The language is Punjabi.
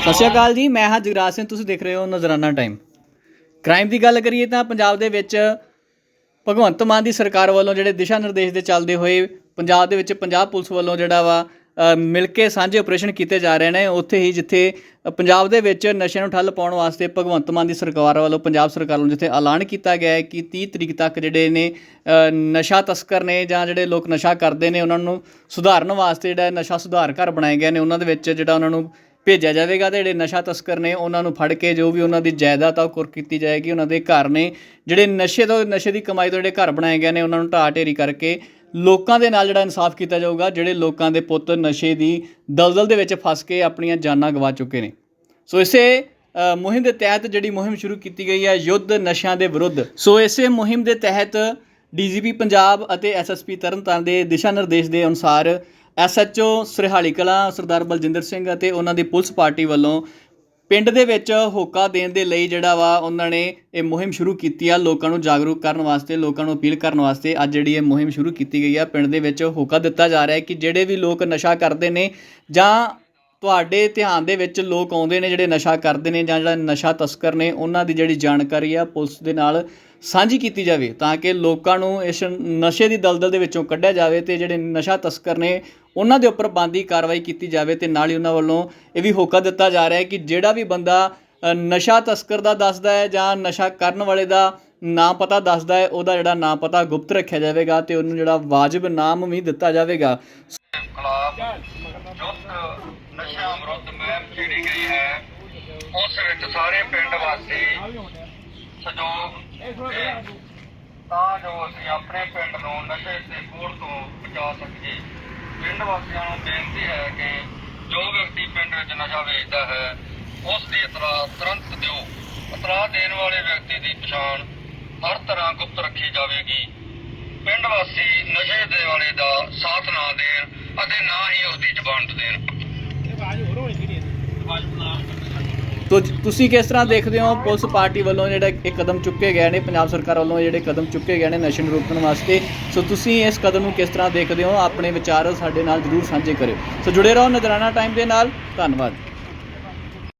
ਸਤਿ ਸ਼੍ਰੀ ਅਕਾਲ ਜੀ, ਮੈਂ ਹਾਂ ਜਗਰਾਜ ਸਿੰਘ, ਤੁਸੀਂ ਦੇਖ ਰਹੇ ਹੋ ਨਜ਼ਰਾਨਾ ਟਾਈਮ। ਕ੍ਰਾਈਮ ਦੀ ਗੱਲ ਕਰੀਏ ਤਾਂ ਪੰਜਾਬ ਦੇ ਵਿੱਚ ਭਗਵੰਤ ਮਾਨ ਦੀ ਸਰਕਾਰ ਵੱਲੋਂ ਜਿਹੜੇ ਦਿਸ਼ਾ ਨਿਰਦੇਸ਼ ਦੇ ਚੱਲਦੇ ਹੋਏ ਪੰਜਾਬ ਦੇ ਵਿੱਚ ਪੰਜਾਬ ਪੁਲਿਸ ਵੱਲੋਂ ਜਿਹੜਾ ਵਾ ਮਿਲ ਕੇ ਸਾਂਝੇ ਆਪਰੇਸ਼ਨ ਕੀਤੇ ਜਾ ਰਹੇ ਨੇ। ਉੱਥੇ ਹੀ ਜਿੱਥੇ ਪੰਜਾਬ ਦੇ ਵਿੱਚ ਨਸ਼ਿਆਂ ਨੂੰ ਠੱਲ ਪਾਉਣ ਵਾਸਤੇ ਭਗਵੰਤ ਮਾਨ ਦੀ ਸਰਕਾਰ ਵੱਲੋਂ ਪੰਜਾਬ ਸਰਕਾਰ ਵੱਲੋਂ ਜਿੱਥੇ ਐਲਾਨ ਕੀਤਾ ਗਿਆ ਹੈ ਕਿ 30 ਤਰੀਕ ਤੱਕ ਜਿਹੜੇ ਨੇ ਨਸ਼ਾ ਤਸਕਰ ਨੇ ਜਾਂ ਜਿਹੜੇ ਲੋਕ ਨਸ਼ਾ ਕਰਦੇ ਨੇ, ਉਹਨਾਂ ਨੂੰ ਸੁਧਾਰਨ ਵਾਸਤੇ ਜਿਹੜਾ ਨਸ਼ਾ ਸੁਧਾਰ ਘਰ ਬਣਾਏ ਗਏ ਨੇ, ਉਹਨਾਂ ਦੇ ਵਿੱਚ ਜਿਹੜਾ ਉਹਨਾਂ ਨੂੰ ਭੇਜਿਆ ਜਾਵੇਗਾ ਤੇ ਜਿਹੜੇ ਨਸ਼ਾ ਤਸਕਰ ਨੇ, ਉਹਨਾਂ ਨੂੰ ਫੜ ਕੇ ਜੋ ਵੀ ਉਹਨਾਂ ਦੀ ਜਾਇਦਾਦ ਆ ਉਹ ਕੁਰਕ ਕੀਤੀ ਜਾਏਗੀ। ਉਹਨਾਂ ਦੇ ਘਰ ਨੇ ਜਿਹੜੇ ਨਸ਼ੇ ਤੋਂ, ਨਸ਼ੇ ਦੀ ਕਮਾਈ ਤੋਂ ਜਿਹੜੇ ਘਰ ਬਣਾਏ ਗਏ ਨੇ, ਉਹਨਾਂ ਨੂੰ ਢਾਹ ਢੇਰੀ ਕਰਕੇ ਲੋਕਾਂ ਦੇ ਨਾਲ ਜਿਹੜਾ ਇਨਸਾਫ ਕੀਤਾ ਜਾਊਗਾ, ਜਿਹੜੇ ਲੋਕਾਂ ਦੇ ਪੁੱਤ ਨਸ਼ੇ ਦੀ ਦਲਦਲ ਦੇ ਵਿੱਚ ਫਸ ਕੇ ਆਪਣੀਆਂ ਜਾਨਾਂ ਗਵਾ ਚੁੱਕੇ ਨੇ। ਸੋ ਇਸੇ ਮੁਹਿੰਮ ਦੇ ਤਹਿਤ ਜਿਹੜੀ ਮੁਹਿੰਮ ਸ਼ੁਰੂ ਕੀਤੀ ਗਈ ਹੈ, ਯੁੱਧ ਨਸ਼ਿਆਂ ਦੇ ਵਿਰੁੱਧ। ਸੋ ਇਸੇ ਮੁਹਿੰਮ ਦੇ ਤਹਿਤ ਡੀਜੀਪੀ ਪੰਜਾਬ ਅਤੇ ਐਸਐਸਪੀ ਤਰਨਤਾਰਨ ਦੇ ਦਿਸ਼ਾ ਨਿਰਦੇਸ਼ ਦੇ ਅਨੁਸਾਰ ਐਸਐਚਓ ਸਰਹਾਲੀ ਕਲਾਂ, ਸਰਦਾਰ ਬਲਜਿੰਦਰ ਸਿੰਘ ਅਤੇ ਉਹਨਾਂ ਦੀ ਪੁਲਿਸ ਪਾਰਟੀ ਵੱਲੋਂ ਪਿੰਡ ਦੇ ਵਿੱਚ ਹੋਕਾ ਦੇਣ ਦੇ ਲਈ ਜਿਹੜਾ ਵਾ ਉਹਨਾਂ ਨੇ ਇਹ ਮੁਹਿੰਮ ਸ਼ੁਰੂ ਕੀਤੀ ਆ ਲੋਕਾਂ ਨੂੰ ਜਾਗਰੂਕ ਕਰਨ ਵਾਸਤੇ, ਲੋਕਾਂ ਨੂੰ ਅਪੀਲ ਕਰਨ ਵਾਸਤੇ ਅੱਜ ਜਿਹੜੀ ਇਹ ਮੁਹਿੰਮ ਸ਼ੁਰੂ ਕੀਤੀ ਗਈ ਆ। ਪਿੰਡ ਦੇ ਵਿੱਚ ਹੋਕਾ ਦਿੱਤਾ ਜਾ ਰਿਹਾ ਹੈ ਕਿ ਜਿਹੜੇ ਵੀ ਲੋਕ ਨਸ਼ਾ ਕਰਦੇ ਨੇ ਜਾਂ ਤੁਹਾਡੇ ਧਿਆਨ ਦੇ ਵਿੱਚ ਲੋਕ ਆਉਂਦੇ ਨੇ, ਜਿਹੜੇ ਨਸ਼ਾ ਕਰਦੇ ਨੇ ਜਾਂ ਜਿਹੜਾ ਨਸ਼ਾ ਤਸਕਰ ਨੇ, ਉਹਨਾਂ ਦੀ ਜਿਹੜੀ ਜਾਣਕਾਰੀ ਆ, ਪੁਲਿਸ ਦੇ ਨਾਲ ਸਾਂਝੀ ਕੀਤੀ ਜਾਵੇ ਤਾਂ ਕਿ ਲੋਕਾਂ ਨੂੰ ਇਸ ਨਸ਼ੇ ਦੀ ਦਲਦਲ ਦੇ ਵਿੱਚੋਂ ਕੱਢਿਆ ਜਾਵੇ ਤੇ ਜਿਹੜੇ ਨਸ਼ਾ ਤਸਕਰ ਨੇ, ਉਹਨਾਂ ਦੇ ਉੱਪਰ ਬੰਦੀ ਕਾਰਵਾਈ ਕੀਤੀ ਜਾਵੇ ਤੇ ਨਾਲ ਹੀ ਉਹਨਾਂ ਵੱਲੋਂ ਇਹ ਵੀ ਹੋਕਾ ਦਿੱਤਾ ਜਾ ਰਿਹਾ ਹੈ ਕਿ ਜਿਹੜਾ ਵੀ ਬੰਦਾ ਨਸ਼ਾ ਤਸਕਰ ਦਾ ਦੱਸਦਾ ਹੈ ਜਾਂ ਨਸ਼ਾ ਕਰਨ ਵਾਲੇ ਦਾ ਨਾਂ ਪਤਾ ਦੱਸਦਾ ਹੈ, ਉਹਦਾ ਜਿਹੜਾ ਨਾਂ ਪਤਾ ਗੁਪਤ ਰੱਖਿਆ ਜਾਵੇਗਾ ਤੇ ਉਹਨੂੰ ਜਿਹੜਾ ਵਾਜਬ ਨਾਮ ਵੀ ਦਿੱਤਾ ਜਾਵੇਗਾ। ਖਿਲਾਫ ਯੁੱਧ, ਨਸ਼ਾ ਵਿਰੁੱਧ ਮੁਹਿੰਮ ਛੇੜੀ ਗਈ ਹੈ, ਉਸ ਵਿੱਚ ਸਾਰੇ ਪਿੰਡ ਵਾਸੀ ਸਹਿਯੋਗ ਤਾਂ ਜੋ ਅਸੀਂ ਆਪਣੇ ਪਿੰਡ ਨੂੰ ਨਸ਼ੇ ਦੇ ਕੋੜ ਤੋਂ ਬਚਾ ਸਕੀਏ। ਪਿੰਡ ਵਾਸੀਆਂ ਨੂੰ ਬੇਨਤੀ ਹੈ ਕਿ ਜੋ ਵਿਅਕਤੀ ਪਿੰਡ ਵਿੱਚ ਨਸ਼ਾ ਵੇਚਦਾ ਹੈ, ਉਸ ਦੀ ਇਤਲਾਹ ਤੁਰੰਤ ਦਿਓ। ਇਤਲਾਹ ਦੇਣ ਵਾਲੇ ਵਿਅਕਤੀ ਦੀ ਪਛਾਣ ਹਰ ਤਰ੍ਹਾਂ ਗੁਪਤ ਰੱਖੀ ਜਾਵੇਗੀ। ਪਿੰਡ ਵਾਸੀ ਨਸ਼ੇ ਦੇ ਵਾਲੇ ਦਾ ਸਾਥ ਨਾ ਦੇਣ ਅਤੇ ਨਾ ਹੀ ਉਸ ਦੀ ਜ਼ਬਾਨਤ ਦੇਣ। ਤੋ ਤੁਸੀਂ ਕਿਸ ਤਰ੍ਹਾਂ ਦੇਖਦੇ ਹੋ ਪੁਲਿਸ ਪਾਰਟੀ ਵੱਲੋਂ ਜਿਹੜਾ ਇਹ ਕਦਮ ਚੁੱਕੇ ਗਏ ਨੇ, ਪੰਜਾਬ ਸਰਕਾਰ ਵੱਲੋਂ ਜਿਹੜੇ ਕਦਮ ਚੁੱਕੇ ਗਏ ਨੇ ਨਸ਼ੇ ਨੂੰ ਰੋਕਣ ਵਾਸਤੇ? ਸੋ ਤੁਸੀਂ ਇਸ ਕਦਮ ਨੂੰ ਕਿਸ ਤਰ੍ਹਾਂ ਦੇਖਦੇ ਹੋ? ਆਪਣੇ ਵਿਚਾਰ ਸਾਡੇ ਨਾਲ ਜਰੂਰ ਸਾਂਝੇ ਕਰਿਓ। ਸੋ ਜੁੜੇ ਰਹੋ ਨਜ਼ਰਾਨਾ ਟਾਈਮ ਦੇ ਨਾਲ। ਧੰਨਵਾਦ।